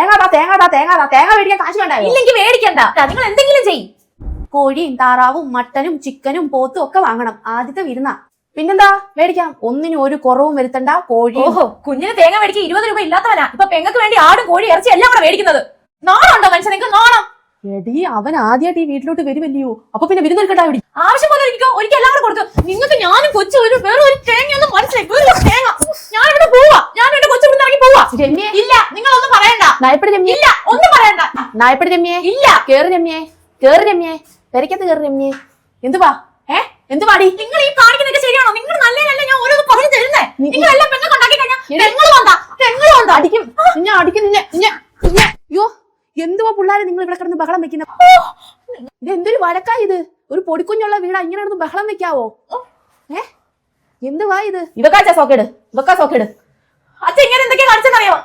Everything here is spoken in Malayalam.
തേങ്ങ തേങ്ങാടാ തേങ്ങ താ തേങ്ങ മേടിക്കാൻ കാശ് വേണ്ട ഇല്ലെങ്കിൽ മേടിക്കണ്ട. നിങ്ങൾ എന്തെങ്കിലും ചെയ്യും. കോഴിയും താറാവും മട്ടനും ചിക്കനും പോത്തും ഒക്കെ വാങ്ങണം. ആദ്യത്തെ വിരുന്ന. പിന്നെന്താ? മേടിക്കാം. ഒന്നിനും ഒരു കുറവും വരുത്തണ്ട കോഴി ഓഹോ കുഞ്ഞിന് തേങ്ങ മേടിക്കാൻ ഇരുപത് രൂപ ഇല്ലാത്തവനാ. ഇപ്പൊ പെങ്ങൾക്ക് വേണ്ടി ആടും കോഴി ഇറച്ചി എല്ലാം കൂടെ മേടിക്കുന്നത്. നാണുണ്ടോ മനുഷ്യൻ? നിങ്ങൾക്ക് നാണം. എടി അവൻ ആദ്യമായിട്ട് ഈ വീട്ടിലോട്ട് വരുമല്ലയോ? അപ്പൊ പിന്നെ വിരുന്ന് ആവശ്യം പോലെ ഒരിക്കോ ഒരിക്കൽ എല്ലാം കൂടെ കൊടുത്തു. നിങ്ങൾക്ക് ഞാനും കൊച്ചു ഒരു വേറെ ഒരു തേങ്ങ ഒന്നും മനസ്സിലായി വേറെ ഒരു തേങ്ങ ഞാൻ ഇവിടെ പോവാ ഞാൻ എന്റെ കൊച്ചു ഇവിടെ ഇറങ്ങി പോവാ രമ്യേ. ഇല്ല നിങ്ങൾ ഒന്നും പറയണ്ട. നായപ്പടി രമ്യേ. ഇല്ല ഒന്നും പറയണ്ട. നായപ്പടി രമ്യേ. ഇല്ല. കേറ് രമ്യേ. കേറ് രമ്യേ. പെരക്കത്ത് കേറ് രമ്യേ. എന്തുവാ? ഏ? എന്തുവാടി? നിങ്ങൾ ഈ കാണിക്കുന്നൊക്കെ ശരിയാണോ? നിങ്ങൾ നല്ലതല്ല ഞാൻ ഓരോന്ന് പറഞ്ഞു തരുന്നേ. നിങ്ങൾ എല്ലാം പെങ്ങൾക്ക് ഉണ്ടാക്കി കഴിഞ്ഞാൽ പെങ്ങളും ഉണ്ടാ പെങ്ങളും ഉണ്ടാ. അടിക്കും. ഞാൻ അടിക്കും നിന്നെ. അയ്യോ എന്തുവാ പിള്ളേരെ നിങ്ങൾ ഇവിടെ കിടന്ന് ബഹളം വെക്കുന്ന? ഇത് എന്തൊരു വഴക്കാ ഇത്? ഒരു പൊടിക്കുഞ്ഞുള്ള വീടാ ഇങ്ങനെ കിടന്ന് ബഹളം വെക്കാവോ? ഏ? എന്തുവാ ഇത്? ഇവക്കാച്ചാ സോക്കേട്. ഇവക്കാ സോക്കേട്. അച്ഛൻ ഇങ്ങനെ കാണിച്ചെന്നറിയോ